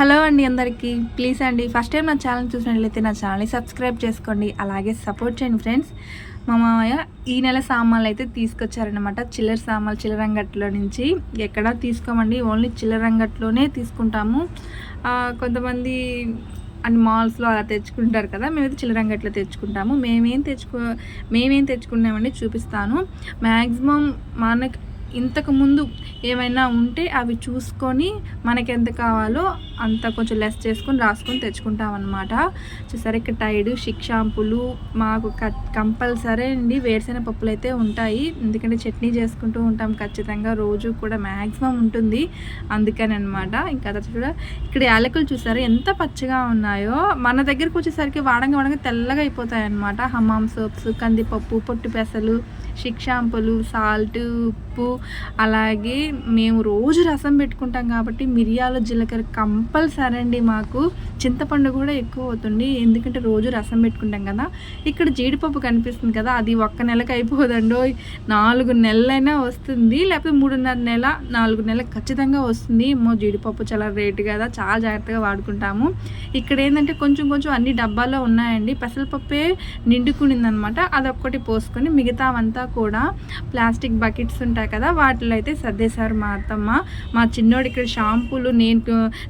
Hello అండి అందరికీ. Please అండి ఫస్ట్ టైం నా ఛానల్ చూసినట్లయితే నా ఛానల్ని సబ్స్క్రైబ్ చేసుకోండి అలాగే సపోర్ట్ చేయండి ఫ్రెండ్స్. మా మామయ్య ఈ నెల సామాన్లు అయితే తీసుకొచ్చారనమాట చిల్లర సామాన్లు చిల్లరంగట్లో నుంచి ఎక్కడ తీసుకోమండి ఓన్లీ చిల్లరంగట్లోనే తీసుకుంటాము. కొంతమంది అండ్ మాల్స్లో అలా తెచ్చుకుంటారు కదా మేమైతే చిల్లరంగట్లో తెచ్చుకుంటాము. మేమేం తెచ్చుకో మేమేం తెచ్చుకున్నామండి చూపిస్తాను. మ్యాక్సిమం మనకి ఇంతకుముందు ఏమైనా ఉంటే అవి చూసుకొని మనకి ఎంత కావాలో అంత కొంచెం లెస్ చేసుకొని రాసుకొని తెచ్చుకుంటాం అనమాట చూసారు ఇక్కడ టైడ్ షిక్షాంపులు మాకు కంపల్సరీ అండి వేరుశెనగ పప్పులు అయితే ఉంటాయి. ఎందుకంటే చట్నీ చేసుకుంటూ ఉంటాం ఖచ్చితంగా రోజు కూడా మ్యాక్సిమం ఉంటుంది. అందుకని అనమాట ఇంకా తర్వాత కూడా ఇక్కడ యాలకులు చూసారు ఎంత పచ్చగా ఉన్నాయో. మన దగ్గరకు వచ్చేసరికి వాడంగా వాడంగా తెల్లగా అయిపోతాయి అనమాట హమామ్ సోప్స్ కందిపప్పు పొట్టు పెసలు షిక్షాంపులు సాల్ట్ ఉప్పు అలాగే మేము రోజు రసం పెట్టుకుంటాం కాబట్టి మిరియాలు జీలకర్ర కంపల్సరీ అండి మాకు. చింతపండు కూడా ఎక్కువ అవుతుంది ఎందుకంటే రోజు రసం పెట్టుకుంటాం కదా. ఇక్కడ జీడిపప్పు కనిపిస్తుంది కదా అది ఒక్క నెలకు అయిపోదండో. నాలుగు నెలలైనా వస్తుంది లేకపోతే మూడున్నర నెల నాలుగు నెలలకు ఖచ్చితంగా వస్తుంది. ఏమో జీడిపప్పు చాలా రేటు కదా చాలా జాగ్రత్తగా వాడుకుంటాము. ఇక్కడ ఏంటంటే కొంచెం కొంచెం అన్ని డబ్బాల్లో ఉన్నాయండి. పెసరపప్పే నిండుకునిందనమాట అదొక్కటి పోసుకొని మిగతావంతా కూడా ప్లాస్టిక్ బకెట్స్ ఉంటాయి కదా వాటిలో అయితే సర్దేశారు మా అత్తమ్మ. మా చిన్నోడు ఇక్కడ షాంపూలు నేను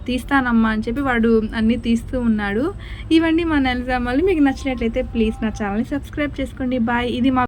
తీస్తానమ్మా అని చెప్పి వాడు అన్నీ తీస్తూ ఉన్నాడు. ఇవన్నీ మా నెలజామాలు మీకు నచ్చినట్లయితే ప్లీజ్ నా ఛానల్ని సబ్స్క్రైబ్ చేసుకోండి. బాయ్. ఇది మా